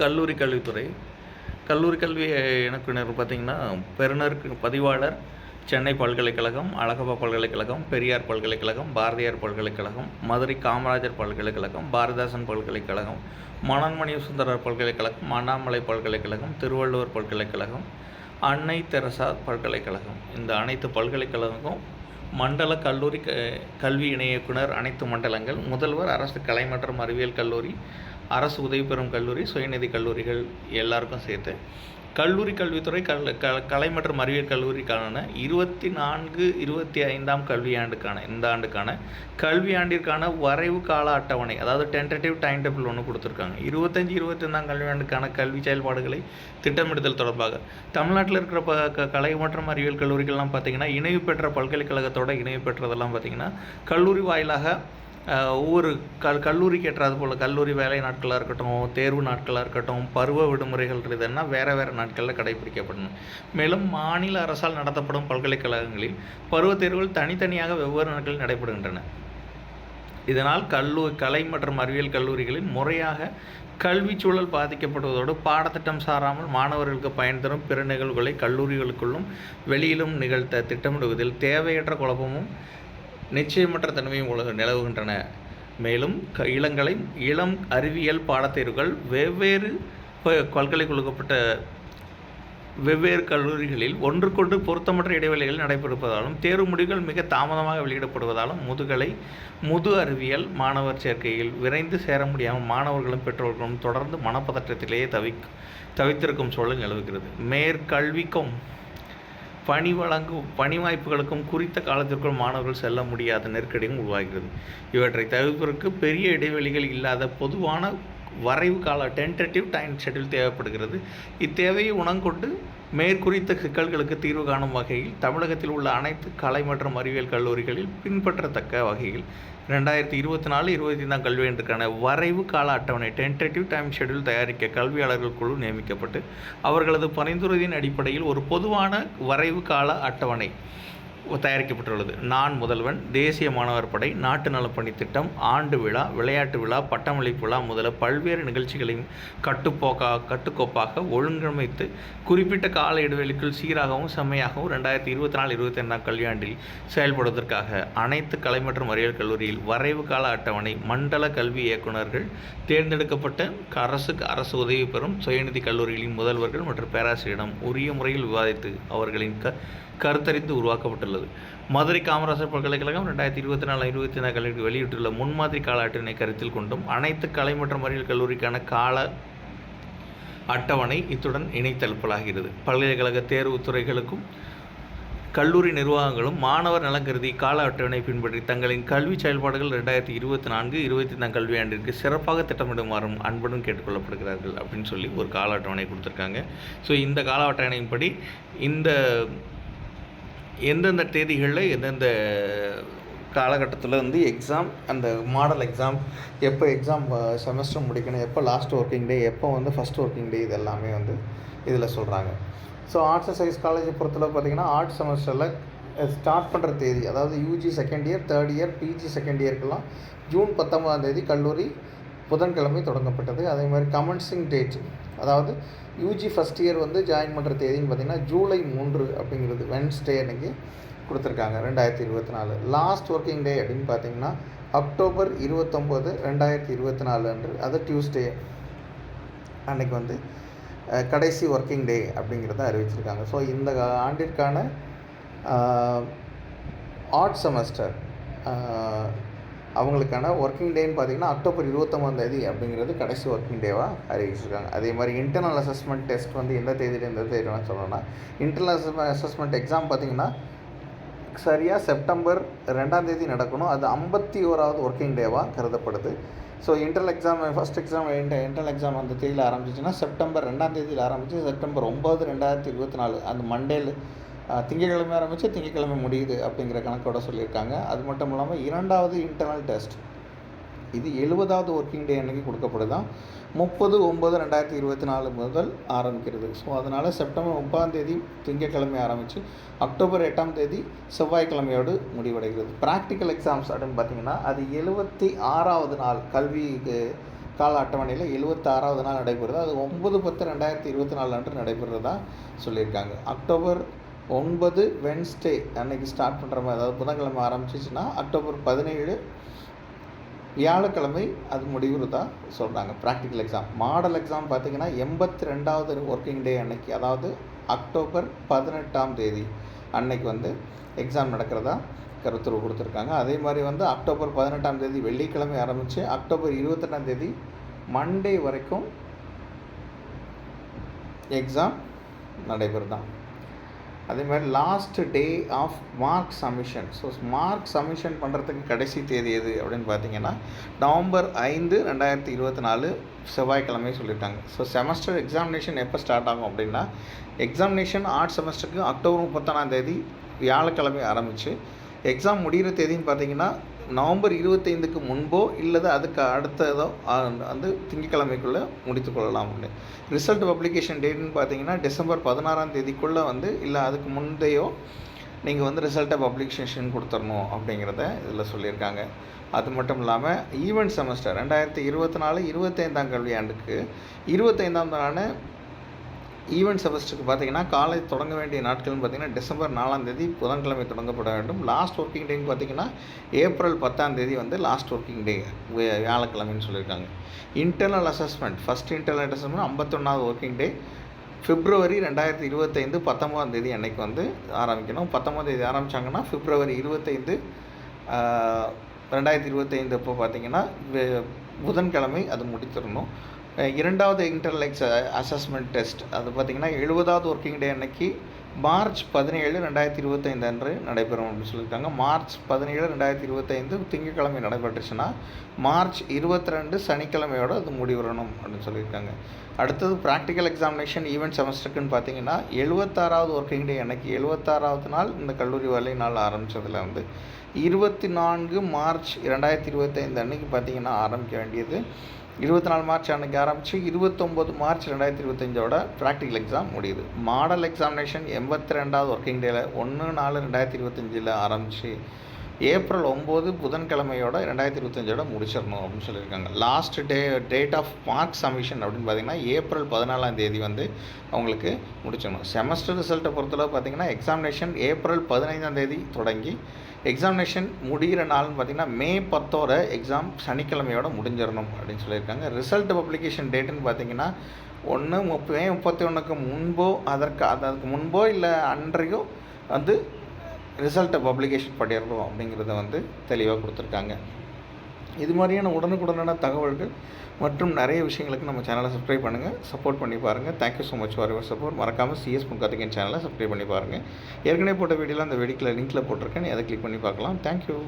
கல்லூரி கல்வித்துறை. கல்லூரி கல்வி இணக்குனர் பார்த்திங்கன்னா பெருநருக்கு பதிவாளர் சென்னை பல்கலைக்கழகம் அழகப்பா பல்கலைக்கழகம் பெரியார் பல்கலைக்கழகம் பாரதியார் பல்கலைக்கழகம் மதுரை காமராஜர் பல்கலைக்கழகம் பாரதிதாசன் பல்கலைக்கழகம் மணன்மணி சுந்தரர் பல்கலைக்கழகம் அண்ணாமலை பல்கலைக்கழகம் திருவள்ளுவர் பல்கலைக்கழகம் அன்னை தெரசா பல்கலைக்கழகம். இந்த அனைத்து பல்கலைக்கழகமும் மண்டல கல்லூரி க கல்வி இணை இயக்குனர் அனைத்து மண்டலங்கள். முதல்வர் அரசு கலை மற்றும் அறிவியல் கல்லூரி அரசு உதவி பெறும் கல்லூரி சுயநிதி கல்லூரிகள் எல்லாருக்கும் சேர்த்து. கல்லூரி கல்வித்துறை கல் க கலை மற்றும் அறிவியல் கல்லூரிக்கான இருபத்தி நான்கு இருபத்தி ஐந்தாம் கல்வியாண்டுக்கான இந்த ஆண்டுக்கான கல்வியாண்டிற்கான வரைவு கால அட்டவணை அதாவது டென்டேட்டிவ் டைம் டேபிள் ஒன்று கொடுத்துருக்காங்க. இருபத்தஞ்சி இருபத்தைந்தாம் கல்வியாண்டுக்கான கல்வி செயல்பாடுகளை திட்டமிடுதல் தொடர்பாக. தமிழ்நாட்டில் இருக்கிற ப க கலை மற்றும் அறிவியல் கல்லூரிகள்லாம் பார்த்திங்கன்னா இணைவு பெற்ற பல்கலைக்கழகத்தோட இணைவு பெற்றதெல்லாம் பார்த்திங்கன்னா கல்லூரி வாயிலாக ஒவ்வொரு கல் கல்லூரிக்கு ஏற்றாது போல் கல்லூரி வேலை நாட்களாக இருக்கட்டும் தேர்வு நாட்களாக இருக்கட்டும் பருவ விடுமுறைகள் இதுன்னா வேறு வேறு நாட்களில் கடைபிடிக்கப்படணும். மேலும் மாநில அரசால் நடத்தப்படும் பல்கலைக்கழகங்களில் பருவத் தேர்வுகள் தனித்தனியாக வெவ்வேறு நாட்களில் நடைபெறுகின்றன. இதனால் கல்லூ கலை மற்றும் அறிவியல் கல்லூரிகளில் முறையாக கல்விச்சூழல் பாதிக்கப்படுவதோடு பாடத்திட்டம் சாராமல் மாணவர்களுக்கு பயன் தரும் பிற நிகழ்வுகளை கல்லூரிகளுக்குள்ளும் வெளியிலும் நிகழ்த்த திட்டமிடுவதில் தேவையற்ற குழப்பமும் நிச்சயமற்ற தன்மையும் உலக நிலவுகின்றன. மேலும் க இளங்கலை இளம் அறிவியல் பாடத்தேர்வுகள் வெவ்வேறு ப- பல்கலைக்கழகப்பட்ட வெவ்வேறு கல்லூரிகளில் ஒன்றுக்கொன்று பொருத்தமற்ற இடைவெளிகள் நடைபெறுவதாலும் தேர்வு முடிவுகள் மிக தாமதமாக வெளியிடப்படுவதாலும் முதுகலை முது அறிவியல் மாணவர் சேர்க்கையில் விரைந்து சேர முடியாமல் மாணவர்களும் பெற்றோர்களும் தொடர்ந்து மனப்பதற்றத்திலேயே தவி தவித்திருக்கும் சூழல் நிலவுகிறது. மேற்கல்விக்கும் பணி வழங்கும் பணி வாய்ப்புகளுக்கும் குறித்த காலத்திற்குள் மாணவர்கள் செல்ல முடியாத நெருக்கடியும் உருவாகிறது. இவற்றை தவிர்ப்பதற்கு பெரிய இடைவெளிகள் இல்லாத பொதுவான வரைவு கால டென்டேட்டிவ் டைம் ஷெட்யூல் தேவைப்படுகிறது. இத்தேவையை உணங்கொண்டு மேற்குறித்த சிக்கல்களுக்கு தீர்வு காணும் வகையில் தமிழகத்தில் உள்ள அனைத்து கலை மற்றும் அறிவியல் கல்லூரிகளில் பின்பற்றத்தக்க வகையில் ரெண்டாயிரத்தி இருபத்தி நாலு இருபத்தி ஐந்தாம் கல்வியாண்டுக்கான வரைவு கால அட்டவணை டென்டேட்டிவ் டைம் ஷெடியூல் தயாரிக்க கல்வியாளர்கள் குழு நியமிக்கப்பட்டு அவர்களது பரிந்துரையின் அடிப்படையில் ஒரு பொதுவான வரைவு கால அட்டவணை. தயாரிக்கப்பட்டுள்ளது. நான் முதல்வன் தேசிய மாணவர் படை நாட்டு நலப்பணி திட்டம் ஆண்டு விழா விளையாட்டு விழா பட்டமளிப்பு விழா முதல பல்வேறு நிகழ்ச்சிகளையும் கட்டுப்போக்கா கட்டுக்கோப்பாக ஒழுங்கமைத்து குறிப்பிட்ட கால இடைவெளிக்குள் சீராகவும் செம்மையாகவும் ரெண்டாயிரத்தி இருபத்தி நாலு இருபத்தி ரெண்டாம் கல்வியாண்டில் செயல்படுவதற்காக அனைத்து கலை மற்றும் அறிவியல் கல்லூரியில் வரைவு கால அட்டவணை மண்டல கல்வி இயக்குநர்கள் தேர்ந்தெடுக்கப்பட்ட அரசுக்கு அரசு உதவி பெறும் சுயநிதி கல்லூரிகளின் முதல்வர்கள் மற்றும் பேராசிரியரிடம் உரிய முறையில் விவாதித்து அவர்களின் க கருத்தறிந்து உருவாக்கப்பட்டுள்ளது. மதுரை காமராசர் பல்கலைக்கழகம் ரெண்டாயிரத்தி இருபத்தி நாலு இருபத்தி நாலு கல்விக்கு வெளியிட்டுள்ள முன்மாதிரி கால அட்டவணை கருத்தில் கொண்டும் அனைத்து கலை மற்றும் அறிவியல் கல்லூரிக்கான கால அட்டவணை இத்துடன் இணைத்தழுப்பலாகிறது பல்கலைக்கழக தேர்வுத் துறைகளுக்கும் கல்லூரி நிர்வாகங்களும் மாணவர் நலன் கருதி கால அட்டவணை பின்பற்றி தங்களின் கல்வி செயல்பாடுகள் ரெண்டாயிரத்தி இருபத்தி நான்கு இருபத்தி ஐந்தாம் கல்வியாண்டிற்கு சிறப்பாக திட்டமிடுமாறும் அன்புடன் கேட்டுக்கொள்ளப்படுகிறார்கள் அப்படின்னு சொல்லி ஒரு கால அட்டவணை கொடுத்துருக்காங்க. ஸோ இந்த கால அட்டவணையின்படி இந்த எந்தெந்த தேதிகளில் எந்தெந்த காலகட்டத்தில் வந்து எக்ஸாம் அந்த மாடல் எக்ஸாம் எப்போ எக்ஸாம் செமஸ்டர் முடிக்கணும் எப்போ லாஸ்ட் ஒர்க்கிங் டே எப்போ வந்து ஃபஸ்ட் ஒர்க்கிங் டே இது எல்லாமே வந்து இதில் சொல்கிறாங்க ஸோ ஆர்ட்ஸ் அண்ட் சயின்ஸ் காலேஜை பொறுத்தளவு பார்த்தீங்கன்னா ஆர்ட்ஸ் செமஸ்டரில் ஸ்டார்ட் பண்ணுற தேதி அதாவது UG second year third year PG second இயர்க்கெல்லாம் June பத்தொன்பதாம் தேதி கல்லூரி புதன்கிழமை தொடங்கப்பட்டது. அதே மாதிரி கமன்சிங் டேட் அதாவது யூஜி ஃபஸ்ட் இயர் வந்து ஜாயின் பண்ணுற தேதின்னு பார்த்தீங்கன்னா ஜூலை மூன்று அப்படிங்கிறது வென்ஸ்டே அன்னைக்கு கொடுத்துருக்காங்க ரெண்டாயிரத்தி இருபத்தி நாலு. லாஸ்ட் ஒர்க்கிங் டே அப்படின்னு பார்த்தீங்கன்னா அக்டோபர் இருபத்தொம்போது ரெண்டாயிரத்தி இருபத்தி நாலு அன்று. அது டியூஸ்டே அன்னைக்கு வந்து கடைசி ஒர்க்கிங் டே அப்படிங்கிறத அறிவிச்சிருக்காங்க. ஸோ இந்த ஆண்டிற்கான ஆர்ட் செமஸ்டர் அவங்களுக்கான ஒர்க்கிங் டேன்னு பார்த்தீங்கன்னா அக்டோபர் இருபத்தொம்பதாந்தேதி அப்படிங்கிறது கடைசி ஒர்க்கிங் டேவாக அறிவிச்சிருக்காங்க. அதே மாதிரி இன்டர்னல் அசஸ்மெண்ட் டெஸ்ட் வந்து எந்த தேதியில எந்த தேதியிலாம் சொல்லணும்னா இன்டர்னல் அசஸ்மெண்ட் எக்ஸாம் பார்த்தீங்கன்னா சரியாக செப்டம்பர் ரெண்டாம் தேதி நடக்கணும். அது ஐம்பத்தி ஓராவது ஒர்க்கிங் டேவாக கருதப்படுது. So internal exam first exam internal exam அந்த தேதியில் ஆரம்பிச்சிச்சுன்னா செப்டம்பர் ரெண்டாம் தேதியில் செப்டம்பர் ஒம்பது ரெண்டாயிரத்தி இருபத்தி நாலு அந்த மண்டேல திங்கட்கிழமை ஆரம்பித்து திங்கட்கிழமை முடியுது அப்படிங்கிற கணக்கோட சொல்லியிருக்காங்க. அது மட்டும் இல்லாமல் இரண்டாவது இன்டர்னல் டெஸ்ட் இது எழுபதாவது ஒர்க்கிங் டே அன்னைக்கு கொடுக்கப்படுதான் முப்பது ஒம்பது ரெண்டாயிரத்தி இருபத்தி நாலு முதல் ஆரம்பிக்கிறது. ஸோ அதனால் செப்டம்பர் முப்பதாம் தேதி திங்கட்கிழமை ஆரம்பித்து அக்டோபர் எட்டாம் தேதி செவ்வாய்க்கிழமையோடு முடிவடைகிறது. ப்ராக்டிக்கல் எக்ஸாம்ஸ் அப்படின்னு பார்த்தீங்கன்னா அது எழுபத்தி ஆறாவது நாள் கல்வி கால அட்டவணையில் எழுபத்தாறாவது நாள் நடைபெறுது. அது ஒம்பது பத்து ரெண்டாயிரத்தி இருபத்தி நாலு அன்று நடைபெறுறதா சொல்லியிருக்காங்க. அக்டோபர் ஒன்பது வென்ஸ்டே அன்னைக்கு ஸ்டார்ட் பண்ணுற மாதிரி அதாவது புதன்கிழமை ஆரம்பிச்சிச்சுன்னா அக்டோபர் பதினேழு வியாழக்கிழமை அது முடிவுறதா சொல்கிறாங்க ப்ராக்டிக்கல் எக்ஸாம் மாடல் எக்ஸாம் பார்த்திங்கன்னா எண்பத்தி ரெண்டாவது ஒர்க்கிங் டே அன்னைக்கு அதாவது அக்டோபர் பதினெட்டாம் தேதி அன்னைக்கு வந்து எக்ஸாம் நடக்கிறதா கருத்துரு கொடுத்துருக்காங்க. அதே மாதிரி வந்து அக்டோபர் பதினெட்டாம் தேதி வெள்ளிக்கிழமை ஆரம்பித்து அக்டோபர் இருபத்தெட்டாம் தேதி மண்டே வரைக்கும் எக்ஸாம் நடைபெறுதான். அதே மாதிரி last day of mark submission so mark submission பண்ணுறதுக்கு கடைசி தேதி எது அப்படின்னு பார்த்தீங்கன்னா நவம்பர் ஐந்து ரெண்டாயிரத்தி இருபத்தி நாலு செவ்வாய்க்கிழமை சொல்லிட்டாங்க. ஸோ செமஸ்டர் எக்ஸாமினேஷன் எப்போ ஸ்டார்ட் ஆகும் அப்படின்னா எக்ஸாமினேஷன் ஆர்ட் செமஸ்டருக்கு அக்டோபர் முப்பத்தொன்னாம் தேதி வியாழக்கிழமை ஆரம்பித்து எக்ஸாம் முடிகிற தேதின்னு பார்த்தீங்கன்னா நவம்பர் இருபத்தைந்துக்கு முன்போ இல்லது அதுக்கு அடுத்ததோ வந்து திங்கக்கிழமைக்குள்ளே முடித்துக்கொள்ளலாம் அப்படின்னு ரிசல்ட் பப்ளிகேஷன் டேட்னு பார்த்தீங்கன்னா டிசம்பர் பதினாறாம் தேதிக்குள்ளே வந்து இல்லை அதுக்கு முந்தையோ நீங்கள் வந்து ரிசல்ட்டை பப்ளிகேஷன் கொடுத்துடணும் அப்படிங்கிறத இதில் சொல்லியிருக்காங்க. அது மட்டும் இல்லாமல் ஈவெண்ட் செமஸ்டர் ரெண்டாயிரத்தி இருபத்தி நாலு இருபத்தைந்தாம் கல்வியாண்டுக்கு இருபத்தைந்தாம் ஆண்டு ஈவெண்ட் செமஸ்டருக்கு பார்த்தீங்கன்னா காலேஜ் தொடங்க வேண்டிய நாட்கள்னு பார்த்தீங்கன்னா டிசம்பர் நாலாம் தேதி புதன்கிழமை தொடங்கப்பட வேண்டும். லாஸ்ட் ஒர்க்கிங் டேன்னு பார்த்தீங்கன்னா ஏப்ரல் பத்தாம் தேதி வந்து லாஸ்ட் ஒர்க்கிங் டே வியாழக்கிழமைன்னு சொல்லியிருக்காங்க. Internal assessment first internal assessment ஐம்பத்தொன்னாவது working day February ரெண்டாயிரத்தி இருபத்தைந்து பத்தொம்பதாம் தேதி அன்னைக்கு வந்து ஆரம்பிக்கணும். பத்தொம்பதாம் தேதி ஆரம்பித்தாங்கன்னா பிப்ரவரி இருபத்தைந்து ரெண்டாயிரத்தி இருபத்தைந்து அப்போ பார்த்தீங்கன்னா புதன்கிழமை அது முடித்திடணும். இரண்டாவது இன்டர்லெக்ஸ் அசஸ்மெண்ட் டெஸ்ட் அது பார்த்தீங்கன்னா எழுபதாவது ஒர்க்கிங் டே அன்னைக்கு மார்ச் பதினேழு ரெண்டாயிரத்தி இருபத்தைந்து அன்று நடைபெறும் அப்படின்னு சொல்லியிருக்காங்க. மார்ச் பதினேழு ரெண்டாயிரத்தி இருபத்தைந்து திங்கட்கிழமை நடைபெற்றுச்சுன்னா மார்ச் இருபத்தி ரெண்டு சனிக்கிழமையோட அது முடிவரணும் அப்படின்னு சொல்லியிருக்காங்க. அடுத்தது ப்ராக்டிக்கல் எக்ஸாமினேஷன் ஈவெண்ட் செமஸ்டருக்குன்னு பார்த்தீங்கன்னா எழுபத்தாறாவது ஒர்க்கிங் டே அன்னைக்கு எழுபத்தாறாவது நாள் இந்த கல்லூரி வேலை நாள் ஆரம்பித்ததில் வந்து இருபத்தி நான்கு மார்ச் ரெண்டாயிரத்தி இருபத்தைந்து அன்னைக்கு பார்த்தீங்கன்னா ஆரம்பிக்க வேண்டியது. இருபத்தி நாலு மார்ச் அன்றைக்கி ஆரம்பித்து இருபத்தொம்போது மார்ச் ரெண்டாயிரத்தி இருபத்தஞ்சோட ப்ராக்டிக்கல் எக்ஸாம் முடியுது. மாடல் எக்ஸாமினேஷன் எண்பத்தி ரெண்டாவது ஒர்க்கிங் டேல ஒன்று நாலு ரெண்டாயிரத்தி இருபத்தஞ்சில் ஆரம்பித்து ஏப்ரல் ஒம்பது புதன்கிழமையோட ரெண்டாயிரத்தி இருபத்தஞ்சோட முடிச்சிடணும் அப்படின்னு சொல்லியிருக்காங்க. Last day date of mark submission அப்படின்னு பார்த்தீங்கன்னா ஏப்ரல் பதினாலாம் தேதி வந்து அவங்களுக்கு முடிச்சிடணும். செமஸ்டர் ரிசல்ட்டை பொறுத்தளவு பார்த்தீங்கன்னா எக்ஸாமினேஷன் ஏப்ரல் பதினைந்தாம் தேதி தொடங்கி எக்ஸாமினேஷன் முடிகிற நாள்னு பார்த்திங்கன்னா மே பத்தோட எக்ஸாம் சனிக்கிழமையோட முடிஞ்சிடணும் அப்படின்னு சொல்லியிருக்காங்க. ரிசல்ட் பப்ளிகேஷன் டேட்டுன்னு பார்த்தீங்கன்னா ஒன்று முப்ப மே முப்பத்தி ஒன்றுக்கு முன்போ அதற்கு அதற்கு முன்போ இல்லை அன்றையோ வந்து ரிசல்ட்டை பப்ளிகேஷன் பண்ணிடணும் அப்படிங்கிறத வந்து தெளிவாக கொடுத்துருக்காங்க. இது மாதிரியான உடனுக்குடனான தகவல்கள் மற்றும் நிறைய விஷயங்களுக்கு நம்ம சேனலை சப்ஸ்கிரைப் பண்ணுங்கள் சப்போர்ட் பண்ணி பாருங்கள் thank you so much for your support மறக்காமல் சிஎஸ் முக்காத்திகன் சேனலை சப்ஸ்கிரைப் பண்ணி பாருங்கள் ஏற்கனவே போட்ட வீடியோவில் அந்த வெடிக்கில் லிங்க்கில் போட்டிருக்கேன். அதை கிளிக் பண்ணி பார்க்கலாம். தேங்க்யூ